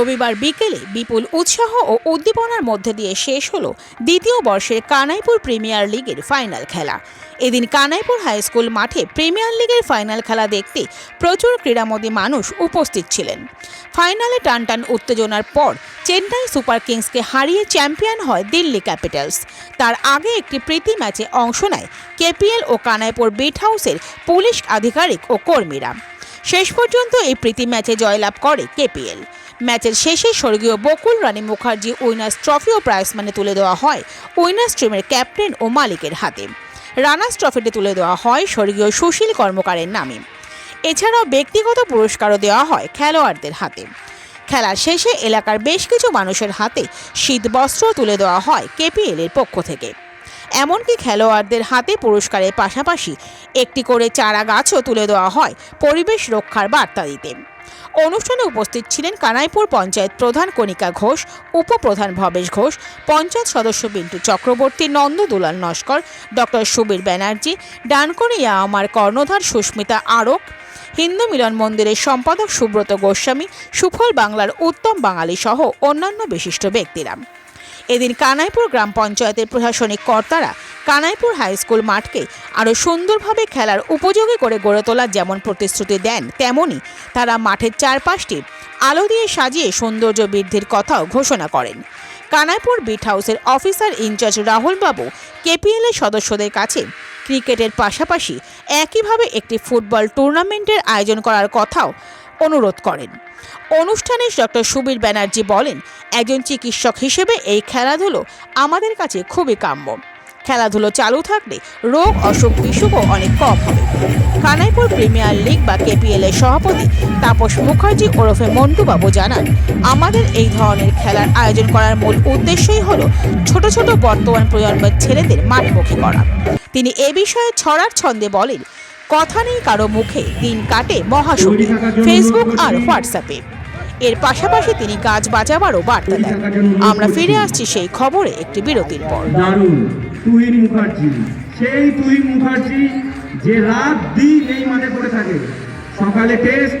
রবিবার বিকেলে বিপুল উৎসাহ ও উদ্দীপনার মধ্যে দিয়ে শেষ হলো দ্বিতীয় বর্ষের কানাইপুর প্রিমিয়ার লিগের ফাইনাল খেলা। এদিন কানাইপুর হাই স্কুল মাঠে প্রিমিয়ার লিগের ফাইনাল খেলা দেখতে প্রচুর ক্রীড়ামোদী মানুষ উপস্থিত ছিলেন। ফাইনালে টানটান উত্তেজনার পর চেন্নাই সুপার কিংসকে হারিয়ে চ্যাম্পিয়ন হয় দিল্লি ক্যাপিটালস। তার আগে একটি প্রীতি ম্যাচে অংশ নেয় কেপিএল ও কানাইপুর বিট হাউসের পুলিশ আধিকারিক ও কর্মীরা। শেষ পর্যন্ত এই প্রীতি ম্যাচে জয়লাভ করে কেপিএল। ম্যাচের শেষে স্বর্গীয় বকুল রানী মুখার্জি উইনার্স ট্রফি ও প্রাইজ মানে তুলে দেওয়া হয় উইনার্স টিমের ক্যাপ্টেন ও মালিকের হাতে। রানার্স ট্রফিটি তুলে দেওয়া হয় স্বর্গীয় সুশীল কর্মকারের নামে। এছাড়াও ব্যক্তিগত পুরস্কারও দেওয়া হয় খেলোয়াড়দের হাতে। খেলার শেষে এলাকার বেশ কিছু মানুষের হাতে শীত বস্ত্র তুলে দেওয়া হয় কেপিএল এর পক্ষ থেকে। এমনকি খেলোয়াড়দের হাতে পুরস্কারের পাশাপাশি একটি করে চারা গাছও তুলে দেওয়া হয় পরিবেশ রক্ষার বার্তা দিতে। অনুষ্ঠানে উপস্থিত ছিলেন কানাইপুর পঞ্চায়েত প্রধান কণিকা ঘোষ, উপপ্রধান ভবেশ ঘোষ, পঞ্চায়েত সদস্য বিন্টু চক্রবর্তী নন্দ দুলাল নস্কর, ডক্টর সুবীর ব্যানার্জি, ডানকনিয়া আমার কর্ণধার সুস্মিতা আরক, হিন্দু মিলন মন্দিরের সম্পাদক সুব্রত গোস্বামী, সুফল বাংলার উত্তম বাঙালি সহ অন্যান্য বিশিষ্ট ব্যক্তিরা। এদিন কানাইপুর গ্রাম পঞ্চায়েতের প্রশাসনিক কর্তারা কানাইপুর হাই স্কুল মাঠকে আরও সুন্দরভাবে খেলার উপযোগী করে গড়ে তোলার যেমন প্রতিশ্রুতি দেন, তেমনি তারা মাঠের চারপাশটি আলো দিয়ে সাজিয়ে সৌন্দর্য বৃদ্ধির কথাও ঘোষণা করেন। কানাইপুর বিট হাউসের officer in charge Rahul babu KPL এর সদস্যদের কাছে ক্রিকেটের পাশাপাশি একইভাবে একটি ফুটবল টুর্নামেন্টের আয়োজন করার কথাও অনুরোধ করেন। অনুষ্ঠানে ডক্টর সুবীর ব্যানার্জি বলেন, একজন চিকিৎসক হিসেবে এই খেলাধুলো আমাদের কাছে খুবই কাম্য। খেলাধুলো চালু থাকলে রোগ, অসুখ, বিসুখও অনেক কম হবে। কানাইপুর প্রিমিয়ার লিগ বা কেপিএল এর সভাপতি তাপস মুখার্জি ওরফে মন্টুবাবু জানান, আমাদের এই ধরনের খেলার আয়োজন করার মূল উদ্দেশ্যই হলো ছোট ছোট বর্তমান প্রজন্মের ছেলেদের মাঠমুখী করা। তিনি এ বিষয়ে ছড়ার ছন্দে বলেন কথা নেই কারও মুখে। দিন কাটে মহাশূন্যে। ফেসবুক আর হোয়াটসঅ্যাপে এর পাশাপাশি তিনি গাছ বাঁচাবারও বার্তা দেন। আমরা ফিরে আসছি সেই খবরে একটি বিরতির পর। তুহিন মুখার্জি। সেই তুহিন মুখার্জি যে রাত দিন এই মাঠে পড়ে থাকে। সকালে test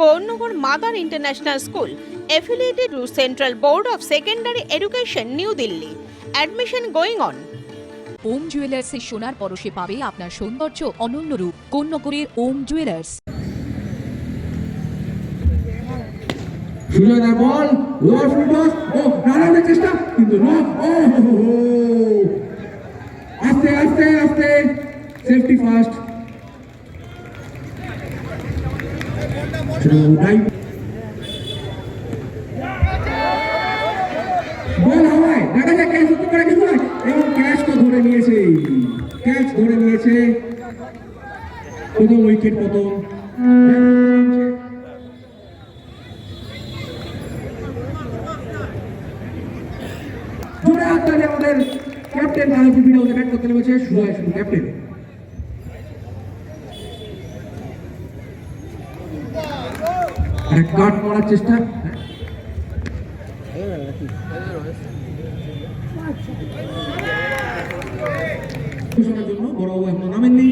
Gouranagar mother international school affiliated to Central Board of Secondary Education, New Delhi. Admission going on. Om জুয়েলার্সের সোনার পরশে পাবে আপনার সৌন্দর্য অনন্য রূপ কোন্নগরের Om jewellers Sujoy ball lower full ও রানাউটের চেষ্টা কিন্তু ও হো আস্তে আস্তে আস্তে সেফটি ফার্স্ট ড্রাইভ বল হাওয়ায় দেখা যাক ক্যাচ হতে পারে কিছু নয় এবং ক্যাচ তো ধরে নিয়েছে। ক্যাচ ধরে নিয়েছে। প্রথম উইকেট প্রথম। জোরে আমাদের ক্যাপ্টেন কানাপুর বিনা ব্যাট করতে নেমেছে ক্যাপ্টেন কাট মারার চেষ্টা। ঘোষণার জন্য বড়বাবু এখনও নামেননি।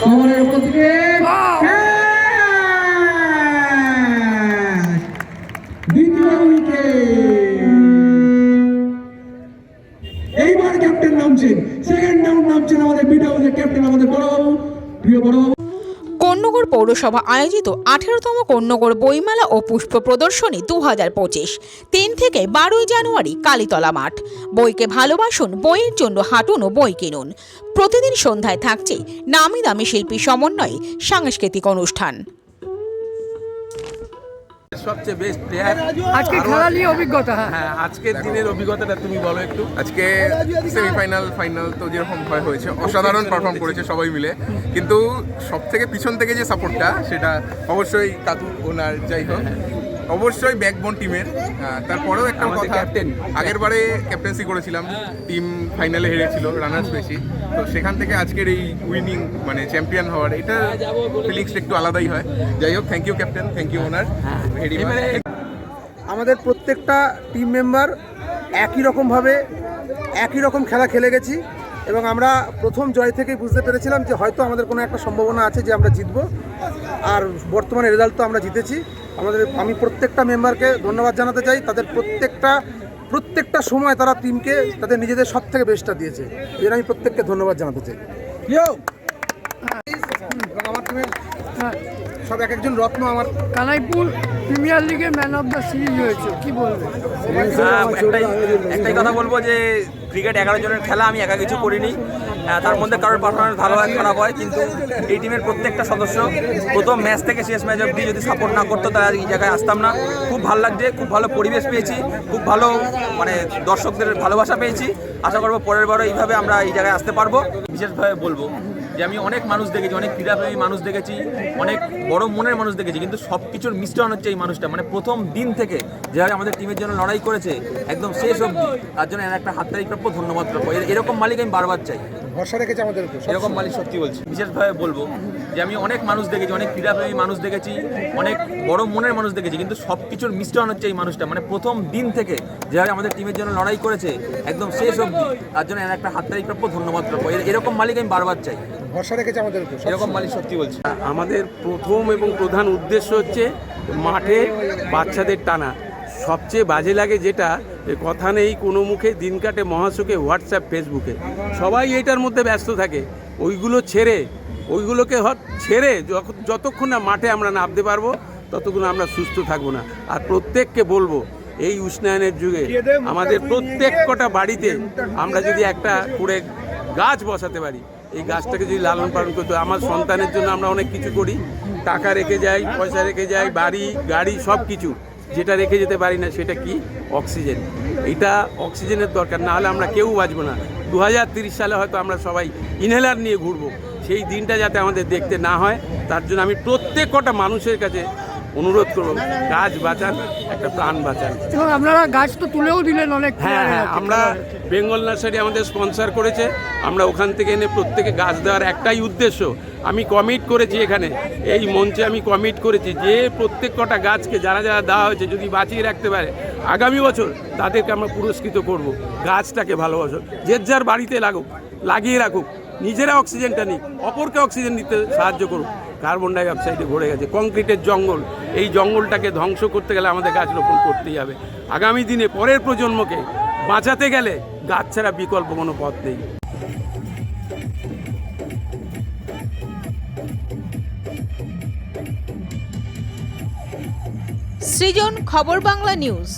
কমলের উপর থেকে দ্বিতীয় উইকেট। এইবার ক্যাপ্টেন নামছেন। সেকেন্ড রাউন্ড নামছেন আমাদের বিট হাউসের ক্যাপ্টেন আমাদের বড়বাবু প্রিয় বড়বাবু কন্যগর পৌরসভা আয়োজিত আঠেরোতম কন্যাগর বইমেলা ও পুষ্প প্রদর্শনী দু হাজার পঁচিশ। তিন থেকে বারোই জানুয়ারি কালীতলা মাঠ। বইকে ভালোবাসুন, বইয়ের জন্য হাঁটুন ও বই কিনুন। প্রতিদিন সন্ধ্যায় থাকছে নামি দামি শিল্পী সমন্বয়ে সাংস্কৃতিক অনুষ্ঠান। সবচেয়ে বেস্ট প্লেয়ার আজকে খেলা নিয়ে অভিজ্ঞতা হ্যাঁ। হ্যাঁ আজকের দিনের অভিজ্ঞতাটা তুমি বলো একটু। আজকে সেমিফাইনাল ফাইনাল তো যেরকম ভয় হয়েছে অসাধারণ পারফর্ম করেছে সবাই মিলে। কিন্তু সব থেকে পিছন থেকে যে সাপোর্টটা সেটা অবশ্যই কাতু ওনার যাই হোক। অবশ্যই ব্যাকবোন টিমের তারপরেও একটা কথা। captain। আগের বারে ক্যাপ্টেন্সি করেছিলাম টিম ফাইনালে হেরেছিল রানার্স বেশি। তো সেখান থেকে আজকের এই উইনিং মানে চ্যাম্পিয়ন হওয়ার এটা ফিলিংসটা একটু আলাদাই হয়। যাই হোক thank you captain thank you owner very আমাদের প্রত্যেকটা টিম মেম্বার একই রকমভাবে একই রকম খেলা খেলে গেছি। এবং আমরা প্রথম জয় থেকেই বুঝতে পেরেছিলাম যে হয়তো আমাদের কোনো একটা সম্ভাবনা আছে যে আমরা জিতবো। আর বর্তমানে রেজাল্ট তো আমরা জিতেছি। আমাদের আমি প্রত্যেকটা মেম্বারকে ধন্যবাদ জানাতে চাই। তাদের প্রত্যেকটা প্রত্যেকটা সময় তারা টিমকে তাদের নিজেদের সব থেকে বেস্টটা দিয়েছে। এই জন্য আমি প্রত্যেককে ধন্যবাদ জানাতে চাই। এবং আমার টিমের সব এক একজন রত্ন আমার। কানাইপুর প্রিমিয়ার লিগে ম্যান অফ দ্য সিরিজ হয়েছে। কি বলবেন আহ, একটাই একটাই কথা বলব যে ক্রিকেট এগারো জনের খেলা আমি একা কিছু করিনি। তার মধ্যে কারোর পারফরমেন্স ভালো হয়, খারাপ হয়, কিন্তু এই টিমের প্রত্যেকটা সদস্য প্রথম ম্যাচ থেকে শেষ ম্যাচ অবধি যদি সাপোর্ট না করতো, তাহলে এই জায়গায় আসতাম না। খুব ভালো লাগছে, খুব ভালো পরিবেশ পেয়েছি, খুব ভালো মানে দর্শকদের ভালোবাসা পেয়েছি। আশা করব পরের বারও এইভাবে আমরা এই জায়গায় আসতে পারব। বিশেষভাবে বলব যে আমি অনেক মানুষ দেখেছি, অনেক ক্রীড়াপ্রেমী মানুষ দেখেছি, অনেক বড় মনের মানুষ দেখেছি, কিন্তু সব কিছুর মিশ্রণ হচ্ছে এই মানুষটা। মানে প্রথম দিন থেকে যেভাবে আমাদের টিমের জন্য লড়াই করেছে, একদম শেষ অবধি, তার জন্য একটা হাততালি প্রাপ্য ধন্যবাদ প্রাপ্য। এরকম মালিক আমি বারবার চাই। ভরসা রেখেছে আমাদের উপর এরকম মালিক সত্যি বলছি। বিশেষভাবে বলব যে আমি অনেক মানুষ দেখেছি অনেক ক্রীড়াপ্রেমী মানুষ দেখেছি অনেক বড় মনের মানুষ দেখেছি কিন্তু সব কিছুর মিশ্রণ হচ্ছে এই মানুষটা। মানে প্রথম দিন থেকে যেভাবে আমাদের টিমের জন্য লড়াই করেছে একদম শেষ অবধি তার জন্য এর একটা হাততালি প্রাপ্য ধন্যবাদ প্রাপ্য। এরকম মালিক আমি বারবার চাই। ভরসা রেখেছে আমাদের উপর এরকম মালিক সত্যি বলছি। আমাদের প্রথম এবং প্রধান উদ্দেশ্য হচ্ছে মাঠে বাচ্চাদের টানা। সবচেয়ে বাজে লাগে যেটা কথা নেই কোনো মুখে দিন কাটে মহাসুখে হোয়াটসঅ্যাপ ফেসবুকে সবাই এটার মধ্যে ব্যস্ত থাকে। ওইগুলো ছেড়ে ওইগুলোকে ছেড়ে যতক্ষণ না মাঠে আমরা নামতে পারব ততক্ষণ আমরা সুস্থ থাকব না। আর প্রত্যেককে বলব এই উষ্ণায়নের যুগে আমাদের প্রত্যেক কটা বাড়িতে আমরা যদি একটা করে গাছ বসাতে পারি এই গাছটাকে যদি লালন পালন করতে হয়, আমার সন্তানের জন্য আমরা অনেক কিছু করি। টাকা রেখে যাই পয়সা রেখে যাই বাড়ি গাড়ি সব কিছু যেটা রেখে যেতে পারি না, সেটা কি? অক্সিজেন। এটা অক্সিজেনের দরকার, না হলে আমরা কেউ বাঁচবো না। দু সালে হয়তো আমরা সবাই ইনহেলার নিয়ে ঘুরবো। সেই দিনটা যাতে আমাদের দেখতে না হয়, তার জন্য আমি প্রত্যেক কটা মানুষের কাছে অনুরোধ করব গাছ বাঁচান একটা প্রাণ বাঁচান। এবং আপনারা গাছ তো তুলেও দিলেন অনেক হ্যাঁ হ্যাঁ আমরা বেঙ্গল নার্সারি আমাদের স্পন্সর করেছে আমরা ওখান থেকে এনে প্রত্যেকে গাছ দেওয়ার একটাই উদ্দেশ্য। আমি কমিট করেছি এখানে এই মঞ্চে আমি কমিট করেছি যে প্রত্যেক কটা গাছকে যারা যারা দেওয়া হয়েছে যদি বাঁচিয়ে রাখতে পারে আগামী বছর তাদেরকে আমরা পুরস্কৃত করব গাছটাকে ভালোবাসো যে যার বাড়িতে লাগুক লাগিয়ে রাখুক নিজেরা অক্সিজেনটা নিক অপরকে অক্সিজেন নিতে সাহায্য করুক। কার্বন ডাই অক্সাইডে ভরে গেছে, কংক্রিটের জঙ্গল। এই জঙ্গলটাকে ধ্বংস করতে গেলে আমাদের গাছ রোপণ করতেই হবে। আগামী দিনে পরের প্রজন্মকে বাঁচাতে গেলে গাছ ছাড়া বিকল্প কোনো পথ নেই। সৃজন খবর বাংলা নিউজ।